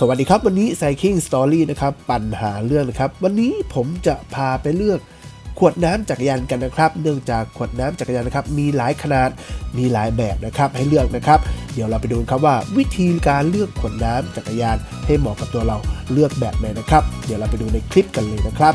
สวัสดีครับ วันนี้ไซคิงสตอรี่นะครับ ปัญหาเรื่องนะครับ วันนี้ผมจะพาไปเลือกขวดน้ำจักรยานกันนะครับ เนื่องจากขวดน้ำจักรยานนะครับ มีหลายขนาดมีหลายแบบนะครับ ให้เลือกนะครับ เดี๋ยวเราไปดูครับว่า วิธีการเลือกขวดน้ำจักรยานให้เหมาะกับตัวเราเลือกแบบไหนนะครับ เดี๋ยวเราไปดูในคลิปกันเลยนะครับ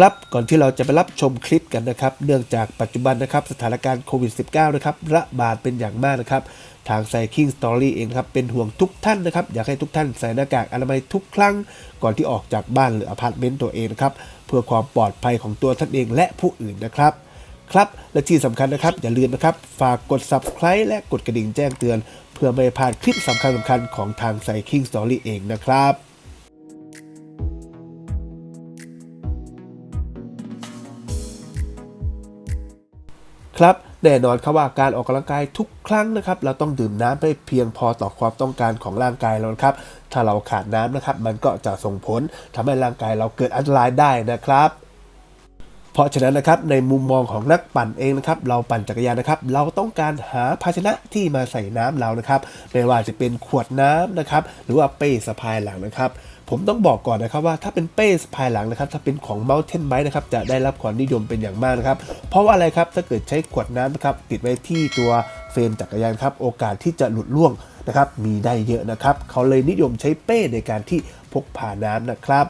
ครับก่อนที่เราจะไปรับชมคลิปกันนะครับ เนื่องจากปัจจุบันนะครับสถานการณ์โควิด -19 นะครับระบาดเป็นอย่างมากนะครับ ทาง Cycling Story เองครับเป็นห่วงทุกท่านนะครับ อยากให้ทุกท่านใส่หน้ากากอนามัยทุกครั้ง ก่อนที่ออกจากบ้านหรืออพาร์ตเมนต์ตัวเองนะครับ เพื่อความปลอดภัยของตัวท่านเองและผู้อื่นนะครับครับและที่สำคัญนะครับ อย่าลืมนะครับ ฝากกด subscribe และกดกระดิ่งแจ้งเตือน เพื่อไม่พลาดคลิปสำคัญสำคัญของทาง Cycling Story เองนะครับ ครับแน่นอนครับว่าการออกกำลังกายทุกครั้งนะครับเราต้องดื่มน้ำให้เพียงพอต่อความต้องการของร่างกายเราครับถ้าเราขาดน้ำนะครับมันก็จะส่งผลทำให้ร่างกายเราเกิดอันตรายได้นะครับ เพราะฉะนั้นนะครับในมุมมองของนักปั่นเองนะครับเราปั่นจักรยานนะครับ เราต้องการหาภาชนะที่มาใส่น้ำเรานะครับไม่ว่าจะเป็นขวดน้ำนะครับหรือว่าเป้สะพายหลังนะครับผมต้องบอกก่อนนะครับว่าถ้าเป็นเป้สะพายหลังนะครับถ้าเป็นของ Mountain Bike นะครับจะได้รับความนิยมเป็นอย่างมากนะครับเพราะว่าอะไรครับถ้าเกิดใช้ขวดน้ำนะครับติดไว้ที่ตัวเฟรมจักรยานครับโอกาสที่จะหลุดร่วงนะครับมีได้เยอะนะครับเขาเลยนิยมใช้เป้ในการที่พกพาน้ำนะครับ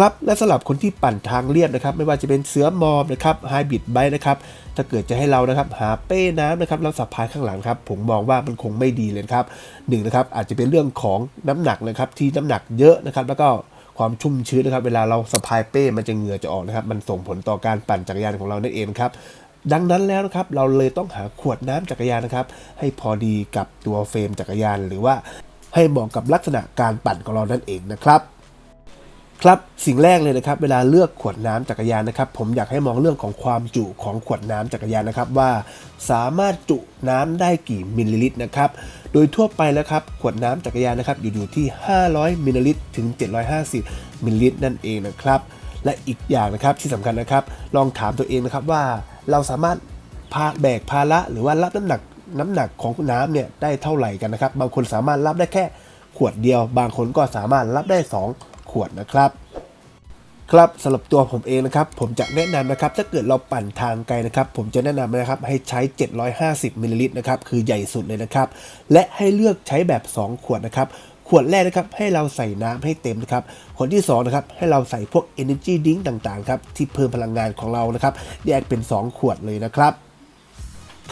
ครับและสำหรับคนที่ปั่นทางเรียบนะครับ ไม่ว่าจะเป็นเสือมอมนะครับไฮบริดไบนะครับถ้าเกิดจะให้เรานะครับหาเป้น้ำนะครับแล้วสะพายข้างหลังครับ ผมมองว่ามันคงไม่ดีเลยครับหนึ่งนะครับอาจจะเป็นเรื่องของน้ำหนักนะครับที่น้ำหนักเยอะนะครับ แล้วก็ความชุ่มชื้นนะครับ เวลาเราสะพายเป้มันจะเหงื่อจะออกนะครับ มันส่งผลต่อการปั่นจักรยานของเรานั่นเองครับดังนั้นแล้วนะครับเราเลยต้องหาขวดน้ำจักรยานนะครับ ให้พอดีกับตัวเฟรมจักรยาน หรือว่าให้เหมาะกับลักษณะการปั่นของเรานั่นเองนะครับ ครับสิ่งแรกเลยนะครับเวลาเลือกขวดน้ำจักรยานนะครับ ผมอยากให้มองเรื่องของความจุของขวดน้ำจักรยานนะครับ ว่าสามารถจุน้ำได้กี่มิลลิลิตรนะครับโดยทั่วไปแล้วครับขวดน้ำจักรยานนะครับอยู่ที่ 500มิลลิลิตรถึง 750มิลลิลิตรนั่นเองนะครับ และอีกอย่างนะครับที่สำคัญนะครับ ลองถามตัวเองนะครับว่าเราสามารถพาแบกภาระหรือว่ารับน้ำหนักน้ำหนักของน้ำเนี่ยได้เท่าไหร่กันนะครับ บางคนสามารถรับได้แค่ขวดเดียว บางคนก็สามารถรับได้ 2 ขวดนะครับครับสำหรับตัวผมเองนะครับ ผมจะแนะนำนะครับ ถ้าเกิดเราปั่นทางไกลนะครับ ผมจะแนะนำนะครับให้ใช้ 750มิลลิลิตรนะครับ คือใหญ่สุดเลยนะครับ และให้เลือกใช้แบบ 2 ขวดนะครับ ขวดแรกนะครับ ให้เราใส่น้ำให้เต็มนะครับ ขวดที่2นะครับ ให้เราใส่พวก energy drink ต่างๆครับ ที่เพิ่มพลังงานของเรานะครับ แยกเป็น 2 ขวดเลยนะครับ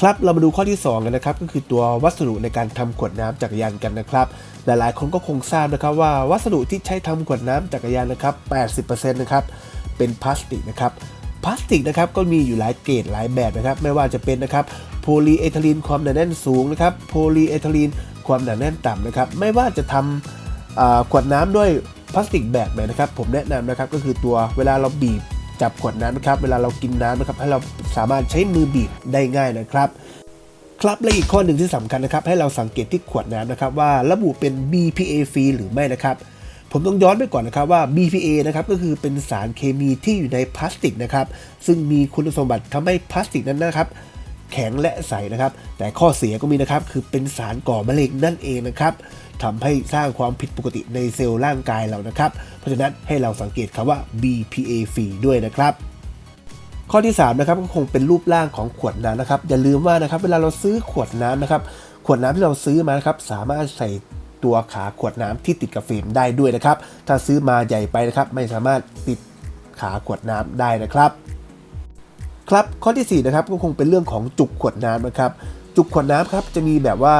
ครับเรามาดูข้อที่ 2 กันนะครับก็คือตัววัสดุในการทำขวดน้ำจักรยานกันนะครับ หลายๆ คนก็คงทราบนะครับว่าวัสดุที่ใช้ทำขวดน้ำจักรยานนะครับ 80%นะครับเป็นพลาสติกนะครับพลาสติกนะครับก็มีอยู่หลายเกรดหลายแบบนะครับ ไม่ว่าจะเป็นนะครับโพลีเอทิลีนความหนาแน่นสูงนะครับโพลีเอทิลีนความหนาแน่นต่ำนะครับ ไม่ว่าจะทำอ่าขวดน้ำด้วยพลาสติกแบบไหนนะครับ ผมแนะนำนะครับก็คือตัวเวลาเราบีบ จับขวดน้ำนะครับ เวลาเรากินน้ำนะครับ ให้เราสามารถใช้มือบีบได้ง่ายนะครับครับและอีกข้อหนึ่งที่สำคัญนะครับ ให้เราสังเกตที่ขวดน้ำนะครับ ว่าระบุเป็น BPA ฟรีหรือไม่นะครับ ผมต้องย้อนไปก่อนนะครับว่า BPA นะครับก็คือเป็นสารเคมีที่อยู่ในพลาสติกนะครับ ซึ่งมีคุณสมบัติทำให้พลาสติกนั้นนะครับ แข็งและใสนะครับ แต่ข้อเสียก็มีนะครับ คือเป็นสารก่อมะเร็งนั่นเองนะครับทำให้สร้างความผิดปกติในเซลล์ร่างกายเรานะครับ เพราะฉะนั้นให้เราสังเกตคำว่า BPA ฟรีด้วยนะครับข้อที่3นะครับก็คงเป็นรูปร่างของขวดน้ำนะครับ อย่าลืมว่านะครับเวลาเราซื้อขวดน้ำนะครับ ขวดน้ำที่เราซื้อมานะครับสามารถใส่ตัวขาขวดน้ำที่ติดกับฟิล์มได้ด้วยนะครับ ถ้าซื้อมาใหญ่ไปนะครับ ไม่สามารถติดขาขวดน้ำได้นะครับ ครับข้อที่4นะครับก็คงเป็นเรื่องของจุกขวดน้ำนะครับ จุกขวดน้ำครับจะมีแบบว่า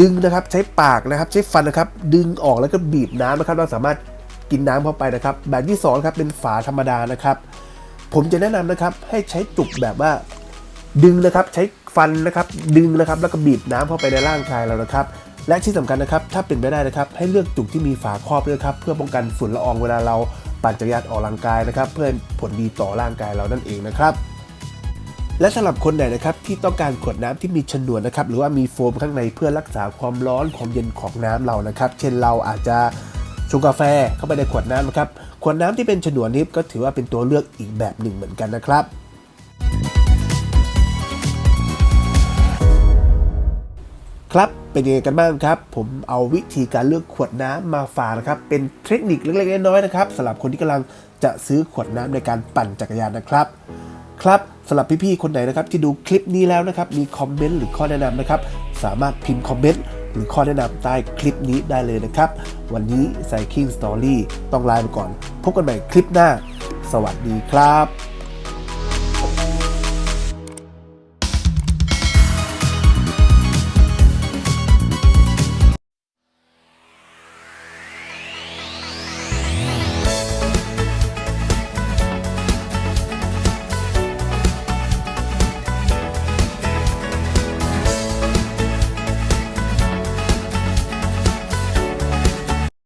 ดึงนะครับใช้ปากนะครับใช้ฟันนะครับ ดึงออกแล้วก็บีบน้ำนะครับ เราสามารถกินน้ำเข้าไปนะครับ แบบที่2ครับเป็นฝาธรรมดานะครับ ผมจะแนะนำนะครับให้ใช้จุกแบบว่า ดึงนะครับใช้ฟันนะครับ ดึงนะครับแล้วก็บีบน้ำเข้าไปในร่างกายเรานะครับและที่สำคัญนะครับ ถ้าเป็นไปได้นะครับ ให้เลือกจุกที่มีฝาครอบด้วยครับ เพื่อป้องกันฝุ่นละอองเวลาเราปั่นจักรยานออกกำลังกายนะครับ เพื่อผลดีต่อร่างกายเรานั่นเองนะครับ และสำหรับคนไหนนะครับที่ต้องการขวดน้ำที่มีฉนวนนะครับหรือว่ามีโฟมข้างในเพื่อรักษาความร้อนความเย็นของน้ำเรานะครับ เช่นเราอาจจะชงกาแฟเข้าไปในขวดน้ำนะครับขวดน้ำที่เป็นฉนวนนี้ก็ถือว่าเป็นตัวเลือกอีกแบบหนึ่งเหมือนกันนะครับครับเป็นยังไงกันบ้างครับ ผมเอาวิธีการเลือกขวดน้ำมาฝากนะครับ เป็นเทคนิคเล็กๆน้อยๆนะครับสำหรับคนที่กำลังจะซื้อขวดน้ำในการปั่นจักรยานนะครับ ครับ สำหรับพี่ๆคนไหนนะครับที่ดูคลิปนี้แล้วนะครับมีคอมเมนต์หรือข้อแนะนำนะครับสามารถพิมพ์คอมเมนต์หรือข้อแนะนำใต้คลิปนี้ได้เลยนะครับ วันนี้ Cycling Story ต้องลาไปก่อน พบกันใหม่คลิปหน้า สวัสดีครับ